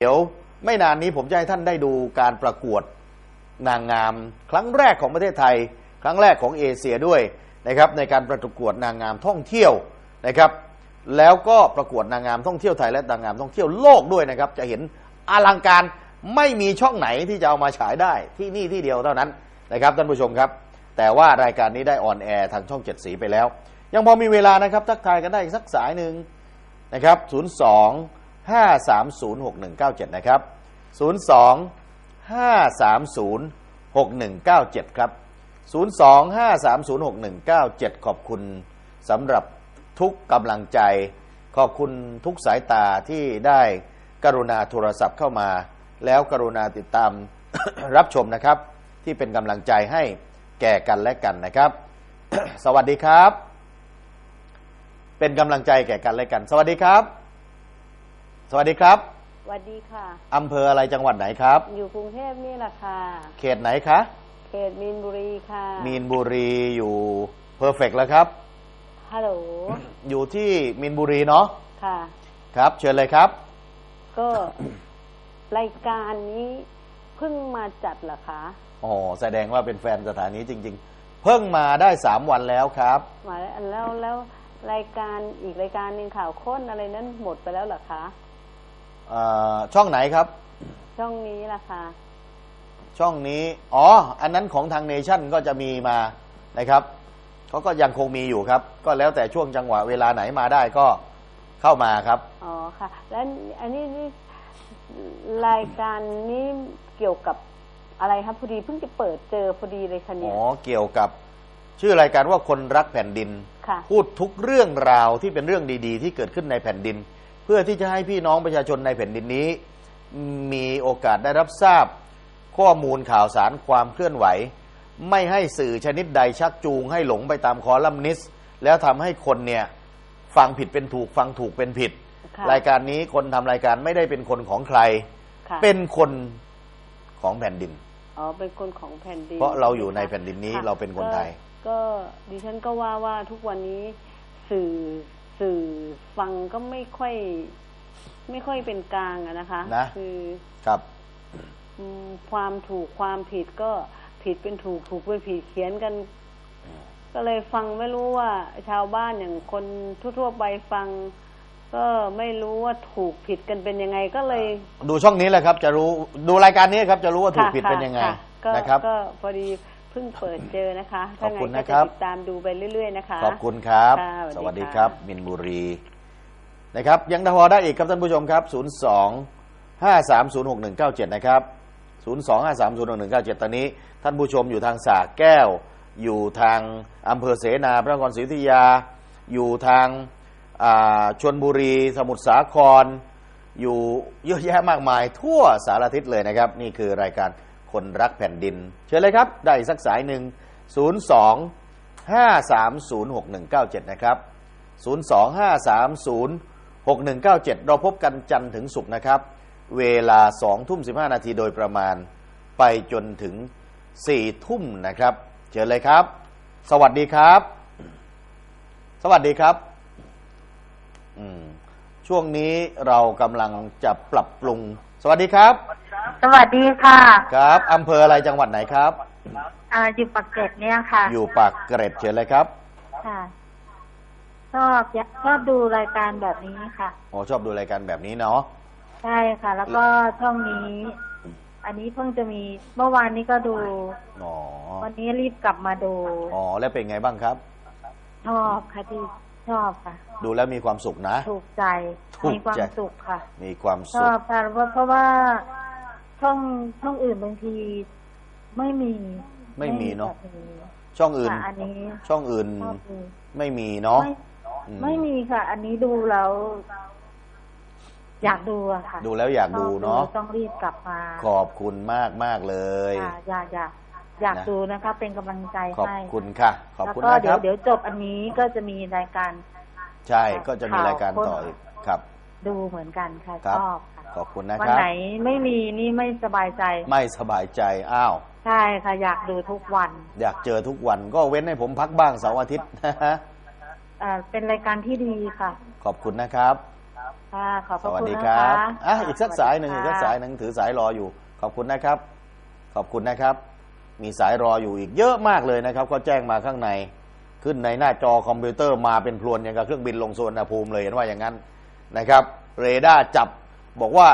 เดี๋ยวไม่นานนี้ผมจะให้ท่านได้ดูการประกวดนางงาม ครั้งแรกของประเทศไทย ครั้งแรกของเอเชียด้วยนะครับในการประกวดนางงามท่องเที่ยวนะครับ แล้วก็ประกวดนางงามท่องเที่ยวไทยและนางงามท่องเที่ยวโลกด้วยนะครับ จะเห็นอลังการไม่มีช่องไหนที่จะเอามาฉายได้ที่นี่ที่เดียวเท่านั้นนะครับท่านผู้ชมครับ แต่ว่ารายการนี้ได้ออนแอร์ทางช่องเจ็ดสีไปแล้ว ยังพอมีเวลานะครับทักทายกันได้อีกสักสายหนึ่งนะครับ02 530 6197 นะครับ 02 530 6197 ครับ 02 530 6197 ขอบคุณสำหรับทุกกำลังใจ ขอบคุณทุกสายตาที่ได้กรุณาโทรศัพท์เข้ามา แล้วกรุณาติดตามรับชมนะครับ ที่เป็นกำลังใจให้แก่กันและกันนะครับ สวัสดีครับ เป็นกำลังใจแก่กันและกัน สวัสดีครับ สวัสดีครับสวัสดีค่ะ อำเภออะไรจังหวัดไหนครับ อยู่กรุงเทพนี่แหละค่ะ เขตไหนคะ เขตมีนบุรีค่ะ มีนบุรีอยู่เพอร์เฟกแล้วครับ ฮัลโหล อยู่ที่มีนบุรีเนาะ ค่ะ ครับ เชิญเลยครับ ก็รายการนี้เพิ่งมาจัดเหรอคะ อ๋อ แสดงว่าเป็นแฟนสถานีจริง ๆ เพิ่งมาได้สามวันแล้วครับ มาแล้วแล้วแล้วรายการอีกรายการหนึ่งข่าวค้นอะไรนั้นหมดไปแล้วเหรอคะเอ่อช่องไหนครับ ช่องนี้ล่ะค่ะ ช่องนี้ อ๋อ อันนั้นของทางเนชั่นก็จะมีมานะครับเขาก็ยังคงมีอยู่ครับ ก็แล้วแต่ช่วงจังหวะเวลาไหนมาได้ก็เข้ามาครับ อ๋อค่ะ แล้วอันนี้นี่รายการนี้เกี่ยวกับอะไรครับพอดีเพิ่งจะเปิดเจอพอดีเลยค่ะอ๋เนี่อยเกี่ยวกับ ชื่อรายการว่าคนรักแผ่นดิน ค่ะ พูดทุกเรื่องราวที่เป็นเรื่องดี ๆ ที่เกิดขึ้นในแผ่นดิน เพื่อที่จะให้พี่น้องประชาชนในแผ่นดินนี้ มีโอกาสได้รับทราบข้อมูลข่าวสารความเคลื่อนไหว ไม่ให้สื่อชนิดใดชักจูงให้หลงไปตามคอลัมนิสต์แล้วทำให้คนเนี่ยฟังผิดเป็นถูกฟังถูกเป็นผิดค่ะรายการนี้คนทำรายการไม่ได้เป็นคนของใครค่ะเป็นคนของแผ่นดินอ๋อเป็นคนของแผ่นดิน เพราะเราอยู่ในแผ่นดินนี้ค่ะเราเป็นคนไทยก็ก็ดิฉันก็ว่าว่าทุกวันนี้สื่อ สื่อฟังก็ไม่ค่อย ไม่ค่อยเป็นกลางอะนะคะ นะ คือครับ อืมความถูกความผิดก็ผิดเป็นถูกถูกเป็นผิดเขียนกัน ก็เลยฟังไม่รู้ว่า ชาวบ้านอย่างคนทั่วๆไปฟัง ก็ไม่รู้ว่าถูกผิดกันเป็นยังไงก็เลย ดูช่องนี้แหละครับ จะรู้ดูรายการนี้ครับ จะรู้ว่าถูกผิดเป็นยังไงค่ะก็นะครับ ก็พอดีเพิ่งเปิดเจอนะคะขอบคุณถ้าไงนะก็ครัจะบติดตามดูไปเรื่อย ๆ นะคะ ขอบคุณครับค่ะสสวัวัสสดีดีค่ะครับ มินบุรีนะครับ ยังพอได้อีกครับท่านผู้ชมครับ 02 5306197 นะครับ 02 5306197 ตอนนี้ ท่านผู้ชมอยู่ทางสาแก้ว อยู่ทางอำเภอเสนาพระนครศรีอยุธยา อยู่ทางอ่าชนบุรี สมุทรสาคร อยู่เยอะแยะมากมาย ทั่วสารทิศเลยนะครับ นี่คือรายการ คนรักแผ่นดิน เชิญเลยครับ ได้สักสายหนึ่ง 02 5306197 นะครับ 025306197 เราพบกันจันทร์ถึงศุกร์นะครับ เวลา 2 ทุ่ม 15 นาทีโดยประมาณ ไปจนถึง 4 ทุ่มนะครับ เชิญเลยครับ สวัสดีครับ สวัสดีครับ อืมช่วงนี้เรากำลังจะปรับปรุง สวัสดีครับ สวัสดีค่ะครับอำเภออะไรจังหวัดไหนครับ อ่าอยู่ปากเกร็ดเนี่ยค่ะ อยู่ปากเกร็ดเชิญเลยครับค่ะชอบอยากชอบดูรายการแบบนี้ค่ะโอ้ชอบดูรายการแบบนี้เนาะใช่ค่ะ แล้วก็ช่องนี้ อันนี้เพิ่งจะมีเมื่อวานนี้ก็ดูอ๋อวันนี้รีบกลับมาดูอ๋อแล้วเป็นไงบ้างครับ ชอบค่ะที่ชอบค่ะ ดูแล้วมีความสุขนะ ถูกใจถูกใจมีความสุขค่ะ มีความชสุอขบค่ะเพราะเพราะว่า ช่องช่องอื่นบางทีไม่มีไม่มีเนาะแบบนี้ช่องอื่น ค่ะอันนี้ช่องอื่นชอบดูไม่มีเนาะไม่อืมไม่มีค่ะ อันนี้ดูแล้วอยากดูอะค่ะดูแล้วอยากดูเนาะต้องรีบกลับมาขอบคุณมากมากๆเลย ค่ะอยากอยากอยากนะ ดูนะคะ เป็นกำลังใจขอบให้คุณค่ะ ขอบแล้วคุณก็นะเดี๋คยรัวบ เดี๋ยวจบอันนี้ก็จะมีรายการ ใช่ก็จะมีรายการต่ออีกครับ ดูเหมือนกันค่ะครับชอบค่ะ ขอบคุณนะวันครับ ไหนไม่มีนี่ไม่สบายใจ ไม่สบายใจ อ้าว ใช่ค่ะอยากดูทุกวันอยากเจอทุกวันก็เว้นให้ผมพักบ้างเสาร์อาทิตย์เอ่อเป็นรายการที่ดีค่ะ ขอบคุณนะครับ ค่ะขอบพสระวัสคุณดีนะครัคะบอะอีกสักสายหนึ่งวัอีสกดีสักค่ะสายหนึ่งถือสายรออยู่ ขอบคุณนะครับ ขอบคุณนะครับ มีสายรออยู่อีกเยอะมากเลยนะครับเขาแจ้งมาข้างใน ขึ้นในหน้าจอคอมพิวเตอร์มาเป็นพลวนอย่างกับเครื่องบินลงสวนภูมิเลยเห็นว่าอย่างนั้นนะครับ เรดาร์จับ บอกว่า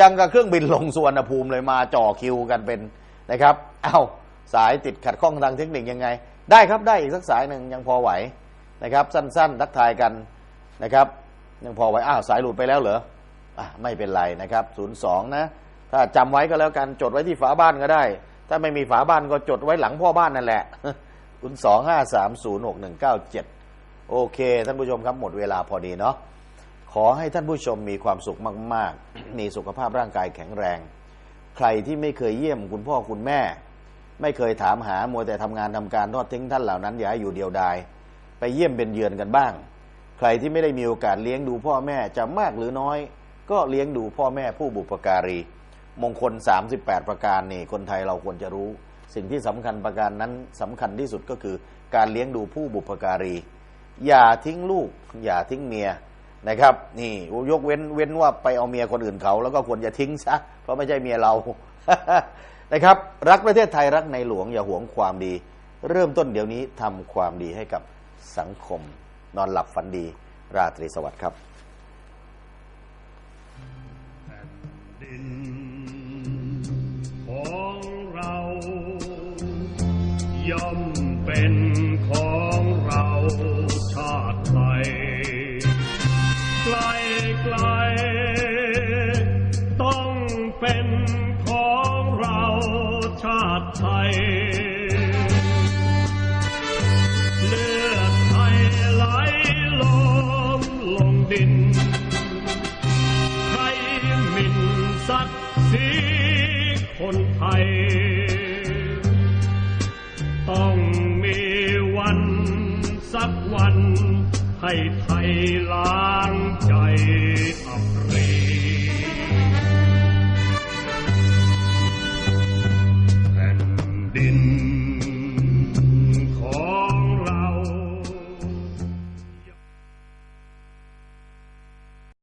ยังกับเครื่องบินลงสวนภูมิเลยมาจ่อคิวกันเป็นนะครับเอ้าสายติดขัดข้องทางเทคนิคยังไง ได้ครับได้อีกสักสายหนึ่งยังพอไหวนะครับ สั้นๆทักทายกันนะครับ ยังพอไหวอ้าวสายหลุดไปแล้วเหรออะไม่เป็นไรนะครับ02นนะ ถ้าจำไว้ก็แล้วกันจดไว้ที่ฝาบ้านก็ได้ ถ้าไม่มีฝาบ้านก็จดไว้หลังพ่อบ้านนั่นแหละคุณสองห้าสามศูนย์หกหนึ่งเก้าเจ็ดโอเค ท่านผู้ชมครับหมดเวลาพอดีเนาะ ขอให้ท่านผู้ชมมีความสุขมาก ๆ มีสุขภาพร่างกายแข็งแรง ใครที่ไม่เคยเยี่ยมคุณพ่อคุณแม่ ไม่เคยถามหามัวแต่ทำงานทำการทอดทิ้งท่านเหล่านั้นอย่าให้อยู่เดียวดาย ไปเยี่ยมเป็นเยือนกันบ้าง ใครที่ไม่ได้มีโอกาสเลี้ยงดูพ่อแม่จะมากหรือน้อย ก็เลี้ยงดูพ่อแม่ผู้บุปการี มงคล 38 ประการนี่คนไทยเราควรจะรู้ สิ่งที่สำคัญประการนั้นสำคัญที่สุดก็คือ การเลี้ยงดูผู้บุปการี อย่าทิ้งลูก อย่าทิ้งเมีย นะครับ นี่ยกเว้นเว้นว่าไปเอาเมียคนอื่นเขา แล้วก็ควรจะทิ้งซะเพราะไม่ใช่เมียเรานะครับ รักประเทศไทยรักในหลวงอย่าหวงความดี เริ่มต้นเดี๋ยวนี้ทำความดีให้กับสังคม นอนหลับฝันดี ราตรีสวัสดิ์ครับของเราย่อมเป็นของ เป็นของเราชาติไทย เลือดไทยไหลลงลงดิน ใครหมิ่นศักดิ์ศรีคนไทย ต้องมีวันสักวันให้ไทยล้างใจ